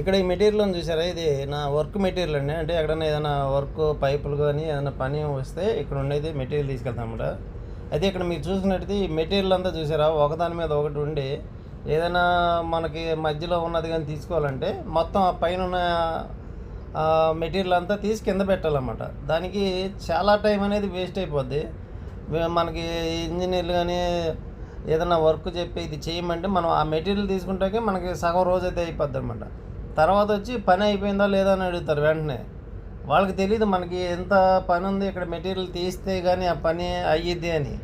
ఇక్కడ ఈ మెటీరియల్ చూసారా? ఇది నా వర్క్ మెటీరియల్ అండి. అంటే ఎక్కడైనా ఏదైనా వర్క్ పైపులు కానీ ఏదైనా పని వస్తే ఇక్కడ ఉండేది మెటీరియల్ తీసుకెళ్తాం అయితే ఇక్కడ మీరు చూసినట్టయితే ఈ మెటీరియల్ అంతా చూసారా? ఒకదాని మీద ఒకటి ఉండి ఏదైనా మనకి మధ్యలో ఉన్నది కానీ తీసుకోవాలంటే మొత్తం ఆ పైన ఉన్న మెటీరియల్ అంతా తీసి కింద పెట్టాలన్నమాట. దానికి చాలా టైం అనేది వేస్ట్ అయిపోద్ది. మనకి ఇంజనీర్లు కానీ ఏదైనా వర్క్ చెప్పి ఇది చేయమంటే మనం ఆ మెటీరియల్ తీసుకుంటాకే మనకి సగం రోజు అయితే అయిపోద్ది అనమాట తర్వాత వచ్చి పని అయిపోయిందా లేదా అని అడుగుతారు వెంటనే. వాళ్ళకి తెలియదు మనకి ఎంత పని ఉంది ఇక్కడ మెటీరియల్ తీస్తే కానీ ఆ పని అయ్యిద్ది అని.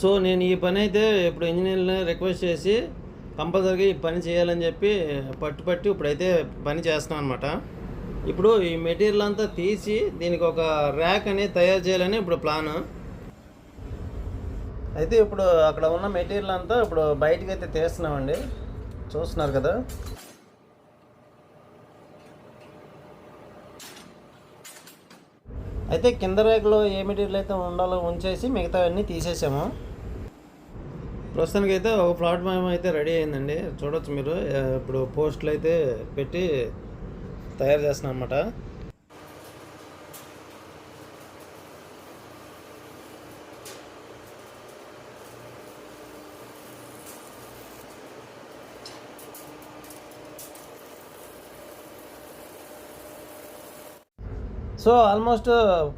సో నేను ఈ పని అయితే ఇప్పుడు ఇంజనీర్ని రిక్వెస్ట్ చేసి కంపల్సరీగా ఈ పని చేయాలని చెప్పి పట్టు పట్టి ఇప్పుడైతే పని చేస్తున్నాను అనమాట ఇప్పుడు ఈ మెటీరియల్ అంతా తీసి దీనికి ఒక ర్యాక్ అనేది తయారు చేయాలని ఇప్పుడు ప్లాన్. అయితే ఇప్పుడు అక్కడ ఉన్న మెటీరియల్ అంతా ఇప్పుడు బయటకి అయితే తీస్తున్నామండి. చూస్తున్నారు కదా. అయితే కింద ర్యాక్లో ఏ మెటీరియల్ అయితే ఉండాలో ఉంచేసి మిగతా అన్నీ తీసేసాము. ప్రస్తుతానికి అయితే ఒక ప్లాట్ఫామ్ అయితే రెడీ అయిందండి. చూడొచ్చు మీరు. ఇప్పుడు పోస్టులు అయితే పెట్టి తయారు చేస్తున్నాం అన్నమాట సో ఆల్మోస్ట్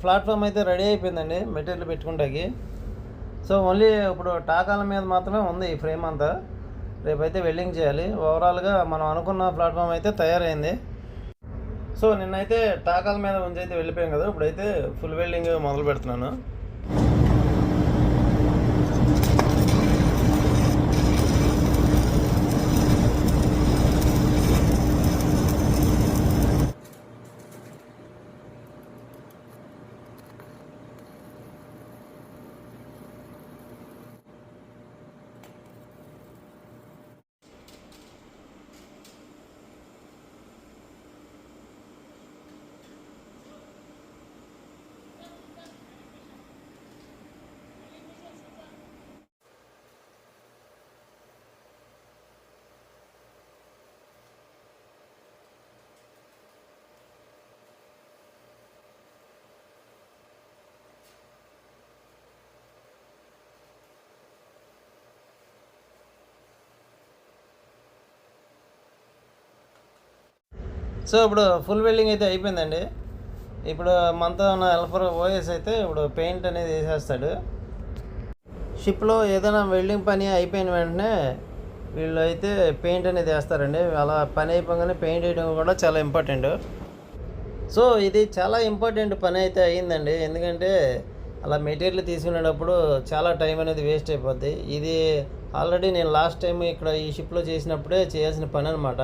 ప్లాట్ఫామ్ అయితే రెడీ అయిపోయిందండి మెటీరియల్ పెట్టుకుంటాకి. సో ఓన్లీ ఇప్పుడు టాకాల మీద మాత్రమే ఉంది ఈ ఫ్రేమ్ అంతా. రేపైతే వెల్డింగ్ చేయాలి. ఓవరాల్గా మనం అనుకున్న ప్లాట్ఫామ్ అయితే తయారైంది. సో నిన్నైతే టాకాల మీద ఉంచి అయితే వెళ్ళిపోయాం కదా ఇప్పుడైతే ఫుల్ వెల్డింగ్ మొదలు పెడుతున్నాను. సో ఇప్పుడు ఫుల్ వెల్డింగ్ అయితే అయిపోయిందండి. ఇప్పుడు మనతో ఉన్న హెల్పర్ ఓఎస్ అయితే ఇప్పుడు పెయింట్ అనేది వేసేస్తాడు. షిప్లో ఏదైనా వెల్డింగ్ పని అయిపోయిన వెంటనే వీళ్ళు అయితే పెయింట్ అనేది వేస్తారండి. అలా పని అయిపోగానే పెయింట్ వేయడం కూడా చాలా ఇంపార్టెంట్ సో ఇది చాలా ఇంపార్టెంట్ పని అయితే అయ్యిందండి. ఎందుకంటే అలా మెటీరియల్ తీసుకునేటప్పుడు చాలా టైం అనేది వేస్ట్ అయిపోద్ది. ఇది ఆల్రెడీ నేను లాస్ట్ టైం ఇక్కడ ఈ షిప్లో చేసినప్పుడే చేయాల్సిన పని అనమాట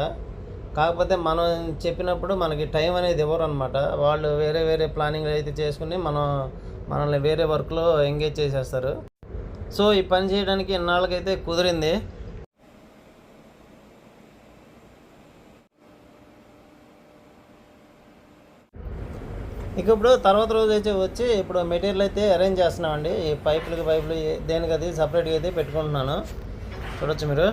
కాకపోతే మనం చెప్పినప్పుడు మనకి టైం అనేది ఇవ్వరు అనమాట వాళ్ళు వేరే వేరే ప్లానింగ్ అయితే చేసుకుని మనం మనల్ని వేరే వర్క్లో ఎంగేజ్ చేసేస్తారు. సో ఈ పని చేయడానికి ఇన్నాళ్ళకైతే కుదిరింది. ఇక ఇప్పుడు తర్వాత రోజు అయితే వచ్చి ఇప్పుడు మెటీరియల్ అయితే అరేంజ్ చేస్తున్నామండి. ఈ పైపులకి పైపులు దేనికి అది సపరేట్గా అయితే పెట్టుకుంటున్నాను. చూడొచ్చు మీరు.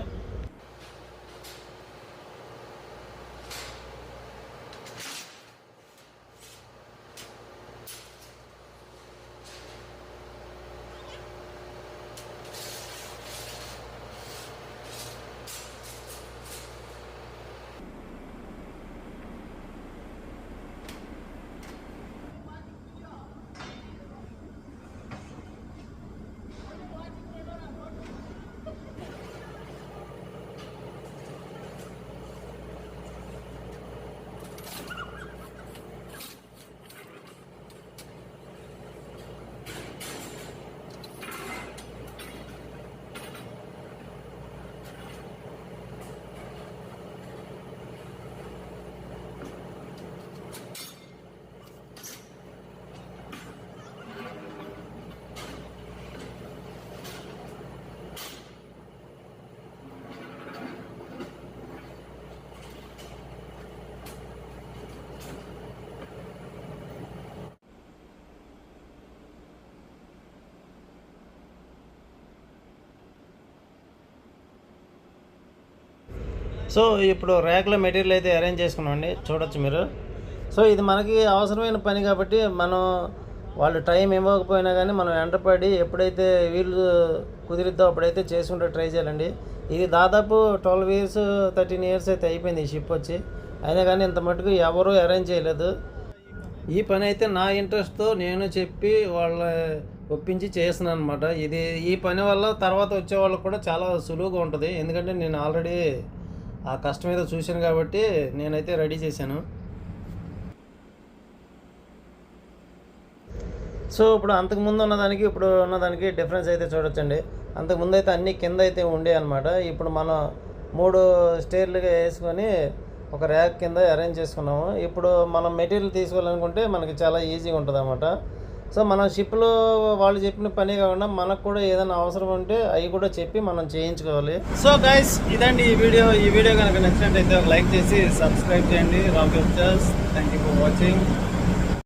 సో ఇప్పుడు ర్యాక్లో మెటీరియల్ అయితే అరేంజ్ చేసుకున్నామండి. చూడొచ్చు మీరు. సో ఇది మనకి అవసరమైన పని కాబట్టి మనం వాళ్ళు టైం ఇవ్వకపోయినా కానీ మనం వెంటపడి ఎప్పుడైతే వీళ్ళు కుదిరిద్దో అప్పుడైతే చేసుకుంటే ట్రై చేయాలండి. ఇది దాదాపు ట్వెల్వ్ ఇయర్స్ థర్టీన్ ఇయర్స్ అయితే అయిపోయింది ఈ షిప్ వచ్చి. అయినా కానీ ఇంత మటుకు ఎవరూ అరేంజ్ చేయలేదు. ఈ పని అయితే నా ఇంట్రెస్ట్తో నేను చెప్పి వాళ్ళ ఒప్పించి చేస్తున్నాను అనమాట ఇది ఈ పని వల్ల తర్వాత వచ్చే వాళ్ళకి కూడా చాలా సులువుగా ఉంటుంది. ఎందుకంటే నేను ఆల్రెడీ ఆ కష్టం ఏదో చూశాను కాబట్టి నేనైతే రెడీ చేశాను. సో ఇప్పుడు అంతకుముందు ఉన్నదానికి ఇప్పుడు ఉన్నదానికి డిఫరెన్స్ అయితే చూడొచ్చండి. అంతకుముందు అయితే అన్ని కింద అయితే ఉండే అనమాట ఇప్పుడు మనం మూడు స్టేర్లుగా వేసుకొని ఒక ర్యాక్ కింద అరేంజ్ చేసుకున్నాము. ఇప్పుడు మనం మెటీరియల్ తీసుకోవాలనుకుంటే మనకి చాలా ఈజీగా ఉంటుంది అనమాట సో మన షిప్లో వాళ్ళు చెప్పిన పని కాకుండా మనకు కూడా ఏదైనా అవసరం ఉంటే అవి కూడా చెప్పి మనం చేయించుకోవాలి. సో గైస్ ఇదండి ఈ వీడియో. ఈ వీడియో కనుక నచ్చినట్టయితే ఒక లైక్ చేసి సబ్స్క్రైబ్ చేయండి. Ram thank you for watching